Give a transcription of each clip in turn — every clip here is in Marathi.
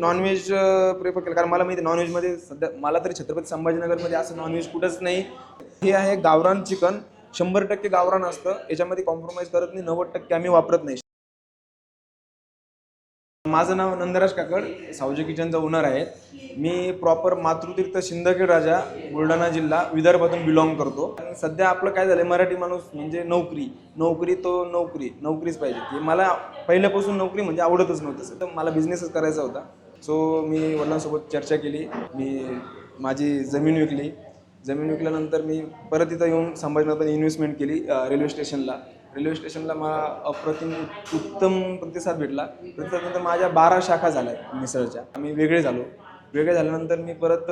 नॉनव्हेज प्रेफर केलं. कारण मला माहिती नॉनव्हेजमध्ये सध्या मला तरी छत्रपती संभाजीनगरमध्ये असं नॉनव्हेज कुठंच नाही. हे आहे गावरान चिकन. शंभर टक्के गावरान असतं. याच्यामध्ये कॉम्प्रोमाइज करत नाही. नव्वद टक्के आम्ही वापरत नाही. माझं नाव नंदराज काकड. सावजी किचनचा ओनर आहे. मी प्रॉपर मातृतीर्थ सिंदखेड राजा बुलढाणा जिल्हा विदर्भातून बिलॉंग करतो. आणि सध्या आपलं काय झालं मराठी माणूस म्हणजे नोकरी. नोकरी तो नोकरी. नोकरीच पाहिजे. ती मला पहिल्यापासून नोकरी म्हणजे आवडतच नव्हतं. तर मला बिझनेसच करायचा होता. सो मी वडिलांसोबत चर्चा केली. मी माझी जमीन विकली. जमीन विकल्यानंतर मी परत इथं येऊन संभाजीनगर इन्व्हेस्टमेंट केली रेल्वे स्टेशनला रेल्वे स्टेशनला मला अप्रतिम उत्तम प्रतिसाद भेटला. प्रतिसादनंतर म्हणजे माझ्या बारा शाखा झाल्या मिसळच्या. आम्ही वेगळे झालो. वेगळे झाल्यानंतर मी परत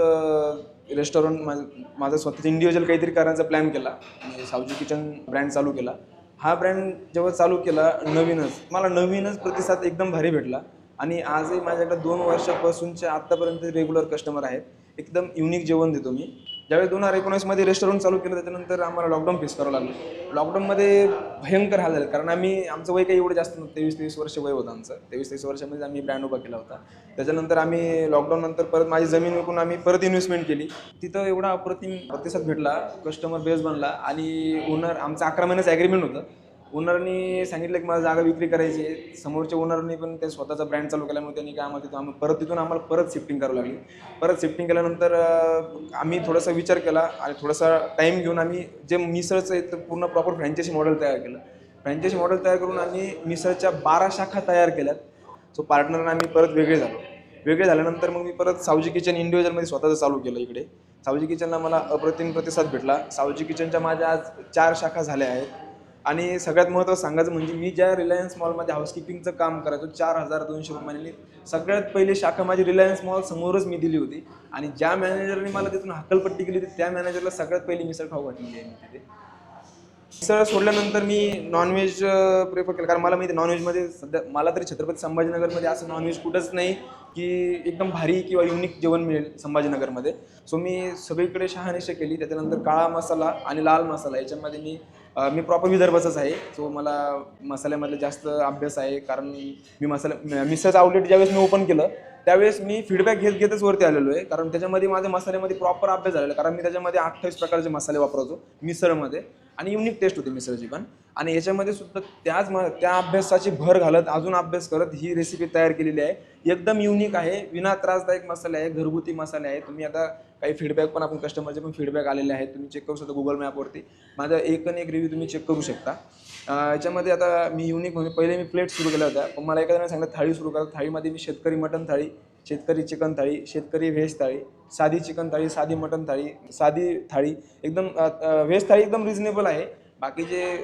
रेस्टॉरंट माझं माझं स्वतःचं इंडिव्हिज्युअल काहीतरी करायचा प्लॅन केला. मी सावजी किचन ब्रँड चालू केला. हा ब्रँड जेव्हा चालू केला नवीनच मला नवीनच प्रतिसाद एकदम भारी भेटला. आणि आजही माझ्याकडे दोन वर्षापासूनचे आत्तापर्यंत रेग्युलर कस्टमर आहेत. एकदम युनिक जेवण देतो मी. ज्यावेळी दोन हजार एकोणीसमध्ये रेस्टॉरंट चालू केलं त्याच्यानंतर आम्हाला लॉकडाऊन फेस करावं लागलं. लॉकडाऊनमध्ये भयंकर हाल झाले. कारण आम्ही आमचं वय काही एवढं जास्त नव्हतं. तेवीस तेवीस वर्ष वय होतं आमचं. तेवीस तेवीस वर्षामध्ये आम्ही ब्रँड उभा केला होता. त्याच्यानंतर आम्ही लॉकडाऊन नंतर परत माझी जमीन विकून आम्ही परत इन्व्हेस्टमेंट केली. तिथं एवढा अप्रतिम प्रतिसाद भेटला. कस्टमर बेस बनला. आणि ओनर आमचं अकरा महिन्याचं ॲग्रीमेंट होतं. ओनरनी सांगितलं की मला जागा विक्री करायची आहे. समोरच्या ओनरनी पण ते स्वतःचा ब्रँड चालू केल्यामुळे त्यांनी काय आम्हाला तिथं आम्ही परत तिथून आम्हाला परत शिफ्टिंग करावं लागली. परत शिफ्टिंग केल्यानंतर आम्ही थोडासा विचार केला आणि थोडासा टाईम घेऊन आम्ही जे मिसळचं आहे तर पूर्ण प्रॉपर फ्रँचायसी मॉडेल तयार केलं. फ्रँचायसी मॉडेल तयार करून आम्ही मिसळच्या बारा शाखा तयार केल्यात. सो पार्टनरनं आम्ही परत वेगळे झालो. वेगळे झाल्यानंतर मग मी परत सावजी किचन इंडिव्हिज्युअलमध्ये स्वतःचं चालू केलं इकडे. सावजी किचनला मला अप्रतिम प्रतिसाद भेटला. सावजी किचनच्या माझ्या आज चार शाखा झाल्या आहेत. आणि सगळ्यात महत्त्वाचं सांगायचं म्हणजे मी ज्या रिलायन्स मॉलमध्ये हाऊसकीपिंगचं काम करायचो चार हजार दोनशे रुपयांनी सगळ्यात पहिली शाखा माझी रिलायन्स मॉल समोरच मी दिली होती. आणि ज्या मॅनेजरने मला तिथून हक्कलपट्टी केली होती त्या मॅनेजरला सगळ्यात पहिली मिसळ खाऊ घातलेली आहे मी तिथे. मिसळ सोडल्यानंतर मी नॉनव्हेज प्रेफर केलं. कारण मला माहिती नॉनव्हेजमध्ये सध्या मला तरी छत्रपती संभाजीनगरमध्ये असं नॉनव्हेज कुठंच नाही की एकदम भारी किंवा युनिक जेवण मिळेल संभाजीनगरमध्ये. सो मी सगळीकडे शहानिशा केली. त्याच्यानंतर काळा मसाला आणि लाल मसाला याच्यामध्ये मी मी प्रॉपर विदर्भाचाच आहे. सो मला मसाल्यामधले जास्त अभ्यास आहे. कारण मी मसाला मिसळचं आउटलेट ज्यावेळेस मी ओपन केलं त्यावेळेस मी फीडबॅक घेत घेतच वरती आलेलो आहे. कारण त्याच्यामध्ये माझ्या मसाल्यामध्ये प्रॉपर अभ्यास झालेला कारण मी त्याच्यामध्ये अठ्ठावीस प्रकारचे मसाले वापरतो मिसळमध्ये. आणि युनिक टेस्ट होती मिसळची पण. आणि याच्यामध्ये सुद्धा त्याच म त्या अभ्यासाची भर घालत अजून अभ्यास करत ही रेसिपी तयार केलेली आहे. एकदम युनिक आहे. विना त्रासदायक मसाले आहे घरगुती मसाले आहे. तुम्ही आता काही फीडबॅक पण आपण कस्टमरचे पण फीडबॅक आलेले आहेत. तुम्ही चेक करू शकता गुगल मॅपवरती माझा एक आणि एक रिव्ह्यू तुम्ही चेक करू शकता. याच्यामध्ये आता मी युनिक म्हणजे पहिले मी प्लेट सुरू केल्या होत्या. पण मला एखाद्याने सांगितलं थाळी सुरू करा. थाळीमध्ये मी शेतकरी मटन थाळी शेतकरी चिकन थाळी शेतकरी व्हेज थाळी साधी चिकन थाळी साधी मटन थाळी साधी थाळी एकदम व्हेज थाळी एकदम रिजनेबल आहे. बाकीचे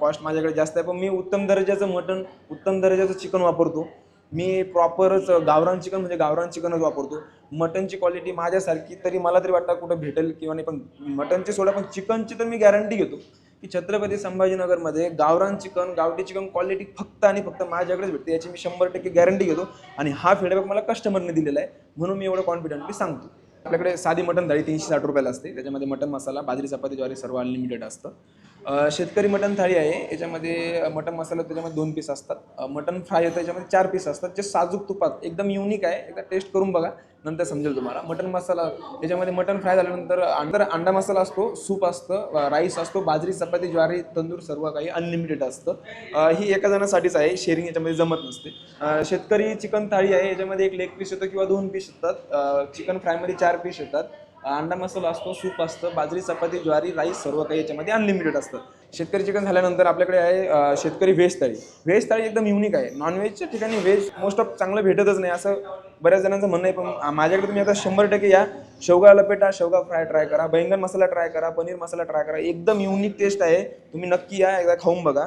कॉस्ट माझ्याकडे जास्त आहे पण मी उत्तम दर्जाचं मटन उत्तम दर्जाचं चिकन वापरतो. मी प्रॉपरच गावरान चिकन म्हणजे गावरान चिकनच वापरतो. मटनची क्वालिटी माझ्यासारखी तरी मला तरी वाटतं कुठं भेटेल किंवा नाही पण मटनची सोडा पण चिकनची तर मी गॅरंटी घेतो. की छत्रपती संभाजीनगरमध्ये गावरान चिकन गावठी चिकन क्वालिटी फक्त आणि फक्त माझ्याकडेच भेटते. याची मी शंभर टक्के गॅरंटी घेतो. आणि हा फीडबॅक मला कस्टमरने दिलेला आहे. म्हणून मी एवढं कॉन्फिडंटली सांगतो. आपल्याकडे साधी मटन थाळी तीनशे साठ रुपयाला असते. त्याच्यामध्ये मटन मसाला बाजरी चपाती ज्वारी सर्व अनलिमिटेड असतं. शेतकरी मटन थाळी आहे. याच्यामध्ये मटन मसाला त्याच्यामध्ये दोन पीस असतात. मटन फ्राय होतं याच्यामध्ये चार पीस असतात. जे साजूक तुपात एकदम युनिक आहे. एकदा टेस्ट करून बघा नंतर समजेल तुम्हाला. मटन मसाला याच्यामध्ये मटन फ्राय झाल्यानंतर अंडर अंडा मसाला असतो सूप असतं राईस असतो बाजरी चपाती ज्वारी तंदूर सर्व काही अनलिमिटेड असतं. ही एका जणासाठीच आहे. शेअरिंग याच्यामध्ये जमत नसते. शेतकरी चिकन थाळी आहे. याच्यामध्ये एक लेग पीस येतो किंवा दोन पीस येतात. चिकन फ्रायमध्ये चार पीस येतात. अंडा मसाला असतो सूप असतं बाजरी चपाती ज्वारी राईस सर्व काही याच्यामध्ये अनलिमिटेड असतं. शेतकरी चिकन झाल्यानंतर आपल्याकडे आहे शेतकरी व्हेज थाळी. व्हेज थाळी एकदम युनिक आहे. नॉनव्हेजच्या ठिकाणी व्हेज मोस्ट ऑफ चांगलं भेटतच नाही असं बऱ्याच जणांचं म्हणणं आहे पण माझ्याकडे तुम्ही आता शंभर टक्के या. शेवगा लपेटा शेवगा फ्राय ट्राय करा बैंगन मसाला ट्राय करा पनीर मसाला ट्राय करा. एकदम युनिक टेस्ट आहे. तुम्ही नक्की या एकदा खाऊन बघा.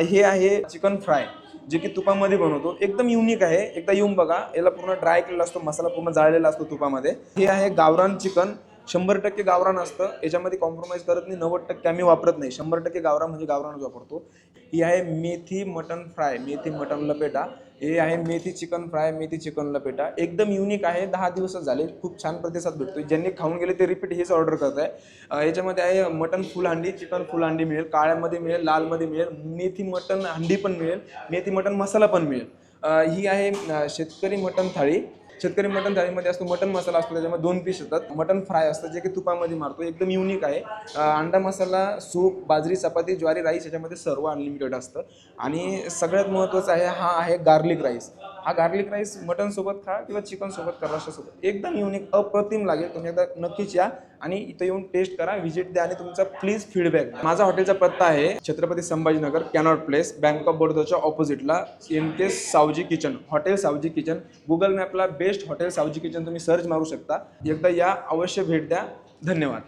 हे आहे चिकन फ्राय जे की तुपामध्ये बनवतो. एकदम युनिक आहे. एकदा येऊन बघा. याला पूर्ण ड्राय केलेला असतो. मसाला पूर्ण जाळलेला असतो तुपामध्ये. हे आहे गावरान चिकन. शंभर टक्के गावरान असतं. याच्यामध्ये कॉम्प्रोमाइज करत नाही. नव्वद टक्के आम्ही वापरत नाही. शंभर टक्के गावरान म्हणजे गावरानच वापरतो. ही आहे मेथी मटन फ्राय. मेथी मटन लपेटा हे आहे मेथी चिकन फ्राय मेथी चिकन लपेटा एकदम युनिक आहे. दहा दिवस झाले खूप छान प्रतिसाद भेटतो ज्यांनी खाऊन गेले ते रिपीट हेच ऑर्डर करत आहे याच्यामध्ये आहे मटन फुल हंडी चिकन फुल हंडी मिळेल. काळ्यामध्ये मिळेल लालमध्ये मिळेल. मेथी मटन हंडी पण मिळेल. मेथी मटन मसाला पण मिळेल. ही आहे शेतकरी मटन थाळी. शेतकरी मटन थाळीमध्ये असतो मटन मसाला असतो त्याच्यामध्ये दोन पीस येतात. मटन फ्राय असतं जे की तुपामध्ये मारतो. एकदम युनिक आहे. अंडा मसाला सूप बाजरी चपाती ज्वारी राईस याच्यामध्ये सर्व अनलिमिटेड असतं. आणि सगळ्यात महत्त्वाचं आहे हा आहे गार्लिक राईस हा गार्लिक राईस मटन सोबत खा किंवा चिकन सोबत एकदम युनिक अप्रतिम लागेल. तुम्ही एकदा नक्कीच या आणि इथं येऊन टेस्ट करा व्हिजिट द्या आणि तुमचा प्लीज फीडबॅक माझा हॉटेलचा पत्ता आहे Chhatrapati Sambhajinagar Connaught Place Bank of बडोदाच्या ऑपोजिटला N K Saoji Kitchen hotel Saoji Kitchen Google मॅपला best hotel Saoji kitchen तुम्ही सर्च मारू शकता. एकदा या अवश्य भेट द्या. धन्यवाद.